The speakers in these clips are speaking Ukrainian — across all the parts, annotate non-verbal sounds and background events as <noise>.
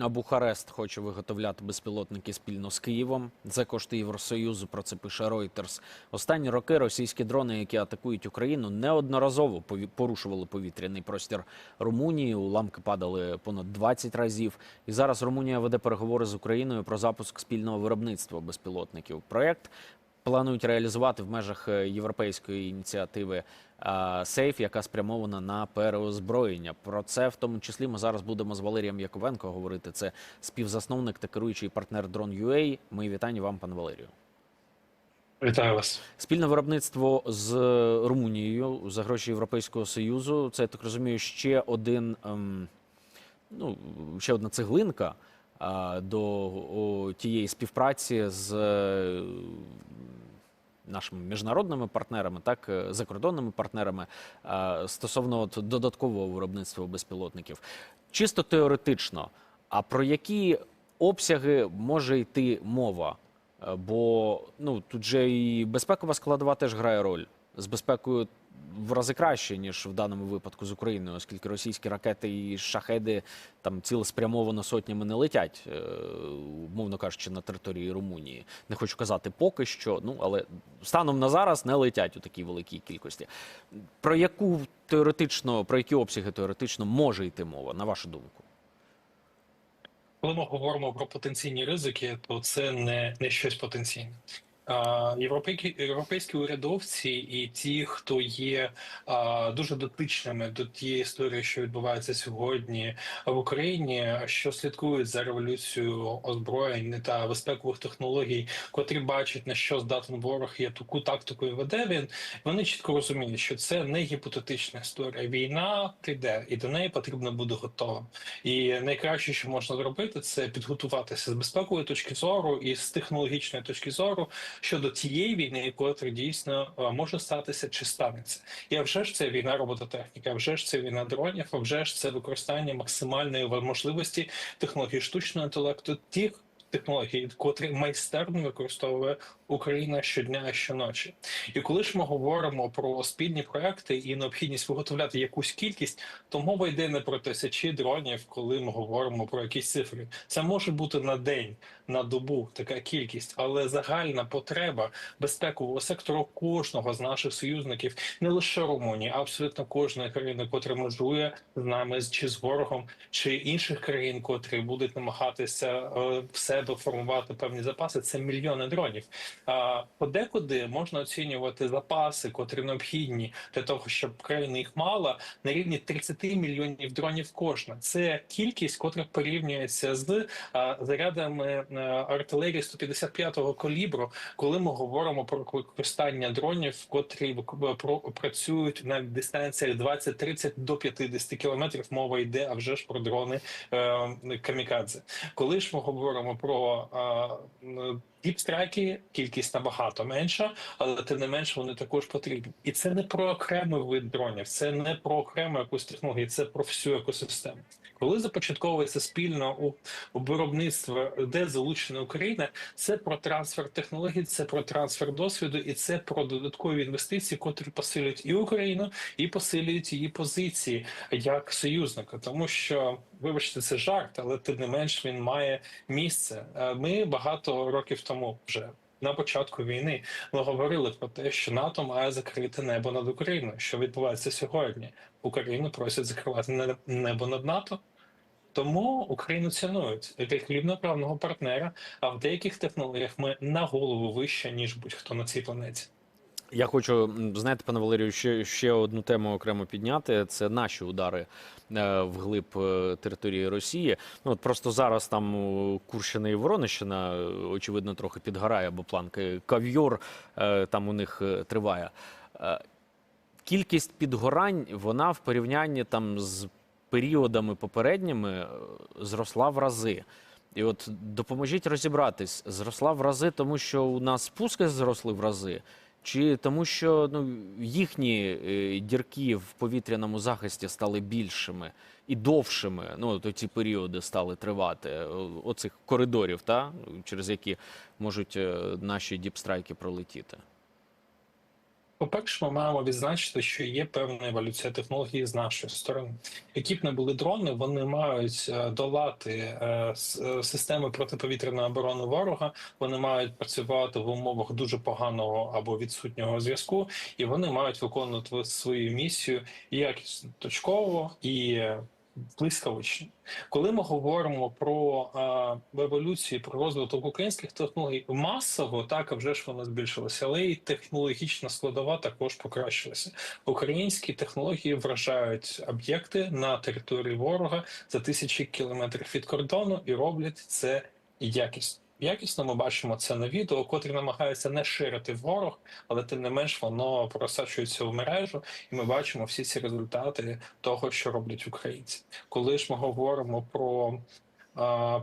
А Бухарест хоче виготовляти безпілотники спільно з Києвом. За кошти Євросоюзу про це пише Reuters. Останні роки російські дрони, які атакують Україну, неодноразово порушували повітряний простір Румунії. Уламки падали понад 20 разів. І зараз Румунія веде переговори з Україною про запуск спільного виробництва безпілотників. Проєкт планують реалізувати в межах е, європейської ініціативи е, «Сейф», яка спрямована на переозброєння. Про це в тому числі ми зараз будемо з Валерієм Яковенко говорити. Це співзасновник та керуючий партнер Drone.ua. Мої вітання вам, пане Валерію. Вітаю вас. Спільне виробництво з Румунією за гроші Європейського союзу. Це я так розумію, ще один ем, ну ще одна цеглинка до тієї співпраці з е, нашими міжнародними партнерами, так е, закордонними партнерами е, стосовно от, додаткового виробництва безпілотників. Чисто теоретично, а про які обсяги може йти мова? Бо ну тут же і безпекова складова теж грає роль з безпекою в рази краще ніж в даному випадку з Україною, оскільки російські ракети і шахеди там цілеспрямовано сотнями не летять, е, умовно кажучи, на території Румунії. Не хочу казати поки що, ну але станом на зараз не летять у такій великій кількості. Про яку теоретично, про які обсяги теоретично може йти мова, на вашу думку? Коли ми говоримо про потенційні ризики, то це не, не щось потенційне. Європейські, європейські урядовці і ті, хто є дуже дотичними до тієї історії, що відбувається сьогодні в Україні, що слідкують за революцією озброєнь та безпекових технологій, котрі бачать на що здатен ворог, і таку тактику і веде він. Вони чітко розуміють, що це не гіпотетична історія. Війна прийде, і до неї потрібно бути готовим. І найкраще, що можна зробити, це підготуватися з безпекової точки зору і з технологічної точки зору щодо тієї війни, котра дійсно е, може статися чи станеться. І вже ж це війна робототехніки, вже ж це війна дронів, а вже ж це використання максимальної можливості технологій штучного інтелекту, тих технологій, котрі майстерно використовує Україна щодня щоночі. І коли ж ми говоримо про спільні проекти і необхідність виготовляти якусь кількість, то мова йде не про тисячі дронів, коли ми говоримо про якісь цифри. Це може бути на день, на добу така кількість, але загальна потреба безпекового сектору кожного з наших союзників, не лише Румунії, а абсолютно кожної країни, котра межує з нами чи з ворогом, чи інших країн, котрі будуть намагатися е, себе формувати певні запаси. Це мільйони дронів. А подекуди можна оцінювати запаси, котрі необхідні для того, щоб країна їх мала на рівні 30 мільйонів дронів кожна. Це кількість, котра порівнюється з а, зарядами а, артилерії 155-го калібру, коли ми говоримо про використання дронів, котрі про працюють на дистанціях 20-30 до 50 кілометрів. Мова йде, а вже ж про дрони е, камікадзе. Коли ж ми говоримо про м, Діпстрайки кількість набагато менша, але тим не менше вони також потрібні. І це не про окремий вид дронів, це не про окрему якусь технологію, це про всю екосистему. Коли започатковується спільно у, у виробництво, де залучена Україна, це про трансфер технологій, це про трансфер досвіду, і це про додаткові інвестиції, котрі посилюють і Україну, і посилюють її позиції як союзника, тому що. Вибачте, це жарт, але тим не менш він має місце. Е, Ми багато років тому вже на початку війни ми говорили про те, що НАТО має закрити небо над Україною. Що відбувається сьогодні? Україну просять закривати небо над НАТО. Тому Україну цінують як рівноправного партнера. А в деяких технологіях ми на голову вище ніж будь-хто на цій планеті. Я хочу знаєте, пане Валерію, ще, ще одну тему окремо підняти. Це наші удари е, вглиб е, території Росії. Ну от просто зараз там Курщина і Воронищина, е, очевидно, трохи підгорає, бо планки кав'йор там у них триває. Кількість підгорань вона в порівнянні там з періодами попередніми зросла в рази. І от допоможіть розібратись, зросла в рази, тому що у нас спуски зросли в рази, чи тому, що ну, їхні е, дірки в повітряному захисті стали більшими і довшими. Ну, то ці періоди стали тривати, е, оцих коридорів, та, через які можуть е, наші діпстрайки пролетіти. По-перше, ми маємо відзначити, що є певна еволюція технології з нашої сторони. Які б не були дрони, вони мають е, долати е, е, системи протиповітряної оборони ворога. Вони мають працювати в умовах дуже поганого або відсутнього зв'язку, і вони мають виконувати свою місію якісно точково і блискавично. Коли ми говоримо про е, еволюцію, про розвиток українських технологій масово, так вже ж вона збільшилася, але і технологічна складова також покращилася. Українські технології вражають об'єкти на території ворога за тисячі кілометрів від кордону і роблять це якісно. Якісно ми бачимо це на відео, котрі намагаються не ширити ворог, але тим не менш воно просачується в мережу, і ми бачимо всі ці результати того, що роблять українці. Коли ж ми говоримо про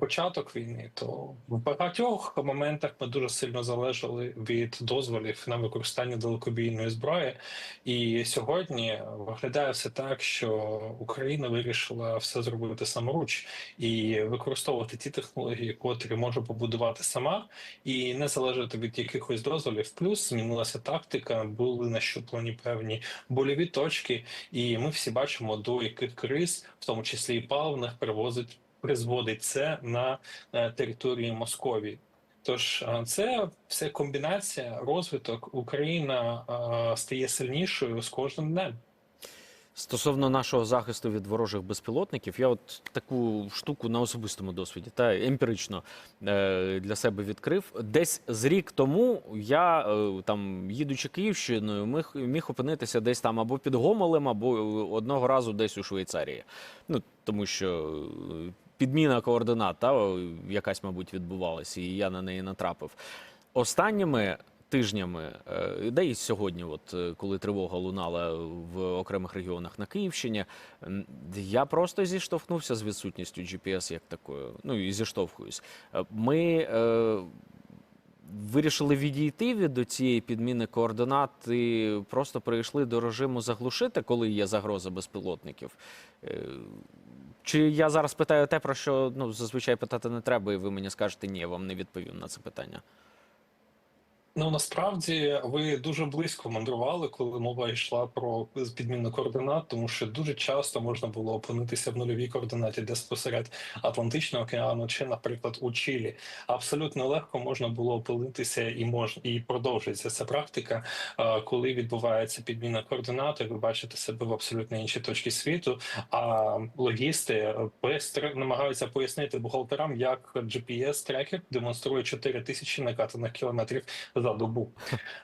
початок війни, то в багатьох моментах ми дуже сильно залежали від дозволів на використання далекобійної зброї. І сьогодні виглядає все так, що Україна вирішила все зробити саморуч і використовувати ті технології, котрі може побудувати сама, і не залежати від якихось дозволів. Плюс змінилася тактика, були нащуплені певні больові точки, і ми всі бачимо, до яких криз, в тому числі і паливних, привозить призводить це на е, території Московії. Тож е, це все комбінація, розвиток. Україна е, стає сильнішою з кожним днем. Стосовно нашого захисту від ворожих безпілотників, я от таку штуку на особистому досвіді та емпірично для себе відкрив. Десь з рік тому я там, їдучи Київщиною, міг, міг опинитися десь там або під Гомелем, або одного разу десь у Швейцарії. Ну тому що підміна координат, та якась, мабуть, відбувалася, і я на неї натрапив. Останніми тижнями, е, де і сьогодні, от е, коли тривога лунала в окремих регіонах на Київщині, я просто зіштовхнувся з відсутністю GPS як такою. Ну і зіштовхуюсь. Е, Ми е, вирішили відійти від цієї підміни координат і просто перейшли до режиму заглушити, коли є загроза безпілотників. Чи я зараз питаю те, про що ну зазвичай питати не треба, і ви мені скажете, ні, я вам не відповім на це питання. Ну насправді ви дуже близько мандрували, коли мова йшла про підміну координат, тому що дуже часто можна було опинитися в нульовій координаті, де спосеред Атлантичного океану, чи, наприклад, у Чилі. Абсолютно легко можна було опинитися і мож і продовжується ця практика, е, коли відбувається підміна координат, ви бачите себе в абсолютно іншій точці світу. А логісти е, намагаються пояснити бухгалтерам, як GPS-трекер демонструє 4 тисячі накатаних кілометрів за добу.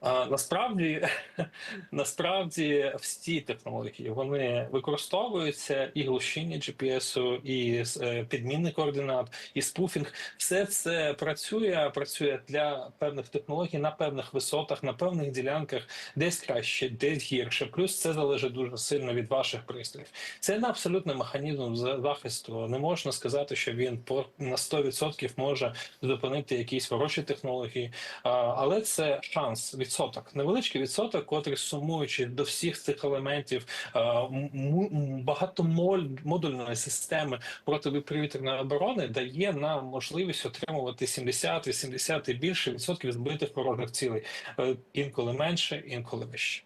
А, насправді, <laughs> насправді всі технології вони використовуються і глушіння GPS, і е, підміни координат, і спуфінг. Все це працює, працює для певних технологій на певних висотах, на певних ділянках, десь краще, десь гірше. Плюс це залежить дуже сильно від ваших пристроїв. Це не абсолютний механізм за- захисту. Не можна сказати, що він на 100% може зупинити якісь ворожі технології. А, Це шанс, відсоток, невеличкий відсоток, котрий сумуючи до всіх цих елементів м- багатомодульної системи протиповітряної оборони дає нам можливість отримувати 70, 80 і більше відсотків збитих ворожих цілей. Е, Інколи менше, інколи вище.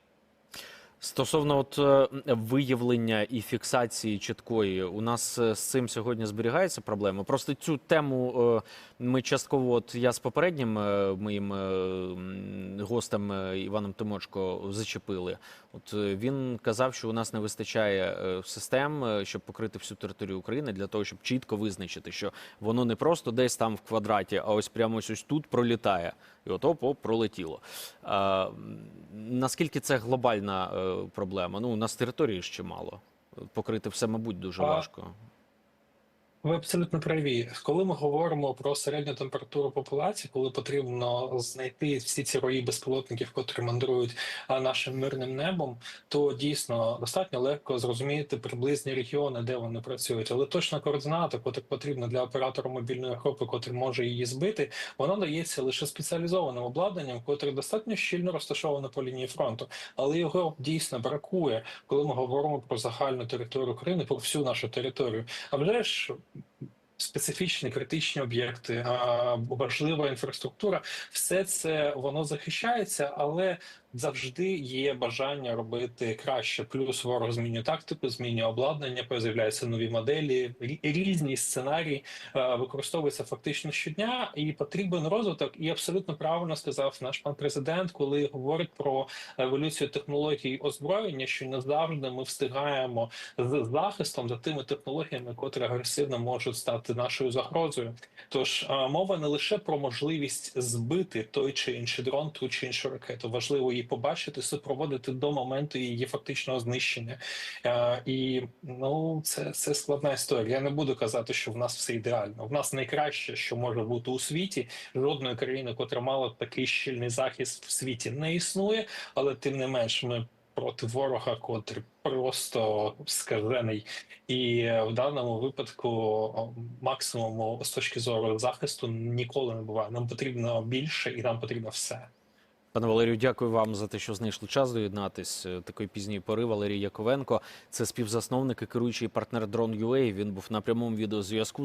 Стосовно от е, виявлення і фіксації чіткої, у нас е, з цим сьогодні зберігається проблема. Просто цю тему е, ми частково, от я з попереднім е, моїм е, гостем е, Іваном Тимочко зачепили. От він казав, що у нас не вистачає систем, щоб покрити всю територію України для того, щоб чітко визначити, що воно не просто десь там в квадраті, а ось прямо ось ось тут пролітає. І от оп, оп, пролетіло. А, наскільки це глобальна проблема? Ну, у нас території ще мало. Покрити все, мабуть, дуже важко. Ви абсолютно праві. Коли ми говоримо про середню температуру популяції, коли потрібно знайти всі ці рої безпілотників, котрі мандрують нашим мирним небом, то дійсно достатньо легко зрозуміти приблизні регіони, де вони працюють. Але точна координата, котра потрібна для оператора мобільної групи, котрий може її збити, вона дається лише спеціалізованим обладнанням, котре достатньо щільно розташоване по лінії фронту, але його дійсно бракує, коли ми говоримо про загальну територію України, про всю нашу територію. А вже ж специфічні критичні об'єкти, важлива інфраструктура, все це воно захищається, але завжди є бажання робити краще. Плюс ворог змінює тактику, змінює обладнання, з'являються нові моделі, різні сценарії е, використовуються фактично щодня, і потрібен розвиток. І абсолютно правильно сказав наш пан президент, коли говорить про еволюцію технологій озброєння, що не завжди ми встигаємо з захистом за тими технологіями, котрі агресивно можуть стати нашою загрозою. Тож мова не лише про можливість збити той чи інший дрон, ту чи іншу ракету. Важливо її побачити, супроводити до моменту її фактичного знищення. Е, І ну це, це складна історія. Я не буду казати, що в нас все ідеально. В нас найкраще, що може бути у світі. Жодної країни, котра мала такий щільний захист в світі, не існує, але тим не менш ми. Проти ворога, котрий просто скажений, і е, в даному випадку о, максимуму з точки зору захисту ніколи не буває. Нам потрібно більше, і нам потрібно все. Пане Валерію, дякую вам за те, що знайшли час доєднатись е, такої пізньої пори. Валерій Яковенко, це співзасновник і керуючий партнер Drone.ua. Він був на прямому відеозв'язку.